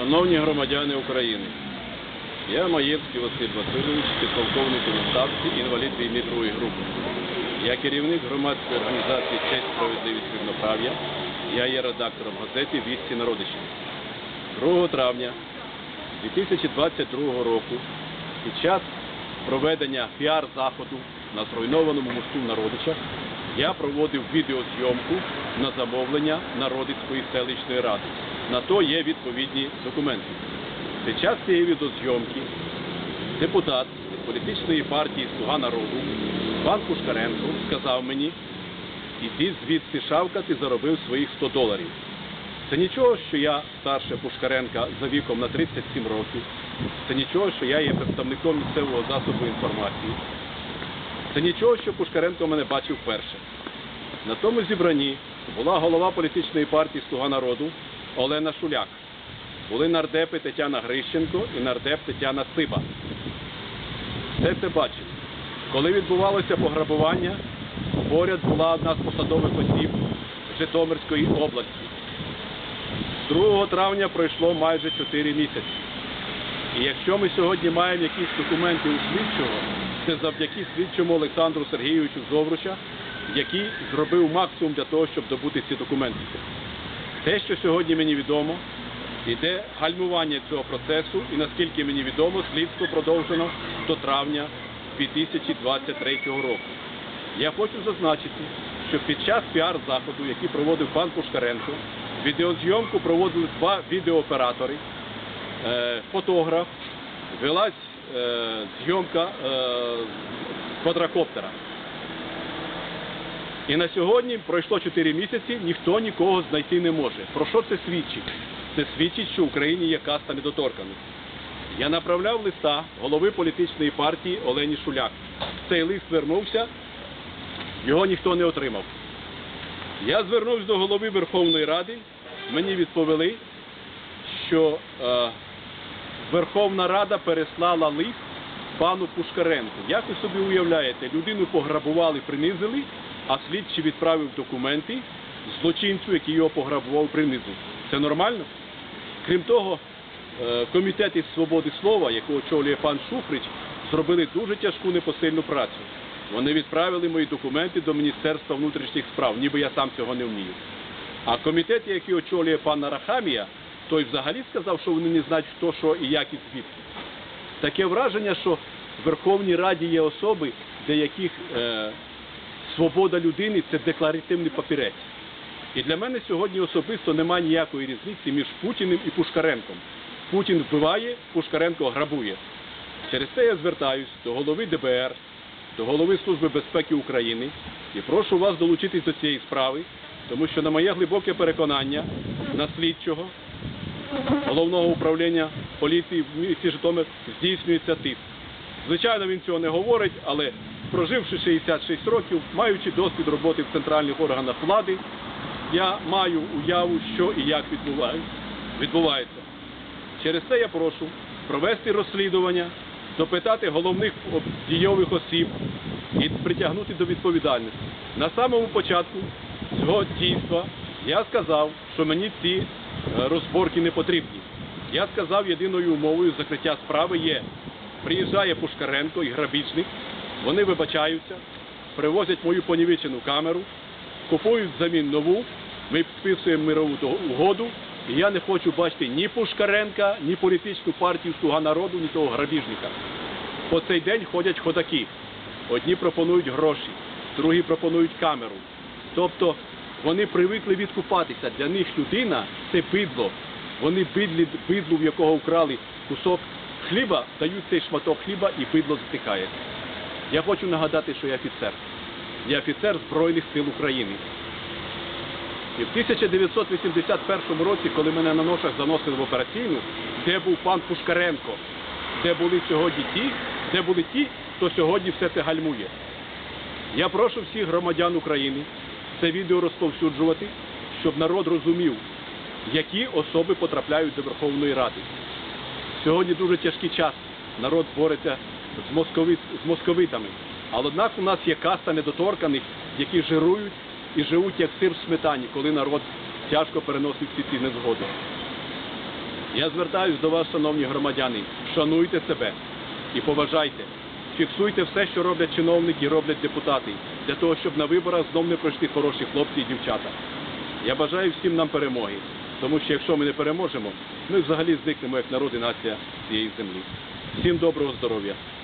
Шановні громадяни України, я Маєвський Василь Васильович, підполковник у відставці, інвалід війни другої групи. Я керівник громадської організації Честь, справедливість, рівноправ'я. Я є редактором газети Вісті Народичі. 2 травня 2022 року під час проведення піар-заходу на зруйнованому мосту в Народичах я проводив відеозйомку на замовлення Народицької селищної ради. На то є відповідні документи. Під час цієї відеозйомки депутат від політичної партії Слуга народу пан Пушкаренко сказав мені, іди звідси шавка, ти заробив своїх 100 доларів. Це нічого, що я старше Пушкаренка за віком на 37 років. Це нічого, що я є представником місцевого засобу інформації. Це нічого, що Пушкаренко мене бачив вперше. На тому зібранні була голова політичної партії Слуга народу Олена Шуляк. Були нардепи Тетяна Грищенко і нардеп Тетяна Циба. Все це бачили. Коли відбувалося пограбування, поряд була одна з посадових осіб Житомирської області. 2 травня пройшло майже 4 місяці. І якщо ми сьогодні маємо якісь документи у слідчого, це завдяки слідчому Олександру Сергійовичу Зовруча, який зробив максимум для того, щоб добути ці документи. Те, що сьогодні мені відомо, йде гальмування цього процесу, і наскільки мені відомо, слідство продовжено до травня 2023 року. Я хочу зазначити, що під час піар-заходу, який проводив пан Пушкаренко, відеозйомку проводили два відеооператори, е, фотограф, велась е, зйомка е, квадрокоптера. І на сьогодні пройшло 4 місяці, ніхто нікого знайти не може. Про що це свідчить? Це свідчить, що в Україні є каста недоторканих. Я направляв листа голови політичної партії Олені Шуляк. Цей лист звернувся, його ніхто не отримав. Я звернувся до голови Верховної Ради, мені відповіли, що е, Верховна Рада переслала лист пану Пушкаренку. Як ви собі уявляєте, людину пограбували, принизили, а слідчий відправив документи злочинцю, який його пограбував, принизив. Це нормально? Крім того, е, комітет із свободи слова, якого очолює пан Шуфрич, зробили дуже тяжку непосильну працю. Вони відправили мої документи до Міністерства внутрішніх справ, ніби я сам цього не вмію. А комітет, який очолює пан Нарахамія, той взагалі сказав, що вони не знають, хто що і як і звідки. Таке враження, що в Верховній Раді є особи, для яких е, свобода людини це декларативний папірець. І для мене сьогодні особисто немає ніякої різниці між Путіним і Пушкаренком. Путін вбиває, Пушкаренко грабує. Через це я звертаюсь до голови ДБР, до голови Служби безпеки України і прошу вас долучитись до цієї справи, тому що на моє глибоке переконання на слідчого головного управління поліції в місті Житомир здійснюється тиск. Звичайно, він цього не говорить, але проживши 66 років, маючи досвід роботи в центральних органах влади, я маю уяву, що і як відбувається. Через це я прошу провести розслідування, допитати головних дійових осіб і притягнути до відповідальності. На самому початку цього дійства я сказав, що мені ці е, розборки не потрібні. Я сказав, єдиною умовою закриття справи є приїжджає Пушкаренко і грабіжник, вони вибачаються, привозять мою понівечену камеру, купують взамін нову, ми підписуємо мирову угоду, і я не хочу бачити ні Пушкаренка, ні політичну партію Слуга народу, ні того грабіжника. По цей день ходять ходаки. Одні пропонують гроші, другі пропонують камеру. Тобто вони привикли відкупатися. Для них людина це бидло. Вони бидлі, бидлу, в якого вкрали кусок хліба, дають цей шматок хліба і бидло затикає. Я хочу нагадати, що я офіцер. Я офіцер Збройних сил України. І в 1981 році, коли мене на ношах заносили в операційну, де був пан Пушкаренко, де були сьогодні ті, де були ті, хто сьогодні все це гальмує. Я прошу всіх громадян України це відео розповсюджувати, щоб народ розумів, які особи потрапляють до Верховної Ради. Сьогодні дуже тяжкий час. Народ бореться з, московит, з московитами. Але однак у нас є каста недоторканих, які жирують і живуть як сир в сметані, коли народ тяжко переносить всі ці незгоди. Я звертаюсь до вас, шановні громадяни, шануйте себе і поважайте. Фіксуйте все, що роблять чиновники і роблять депутати, для того, щоб на виборах знов не пройшли хороші хлопці і дівчата. Я бажаю всім нам перемоги, тому що якщо ми не переможемо, ми взагалі зникнемо як народ і нація цієї землі. Всім доброго здоров'я!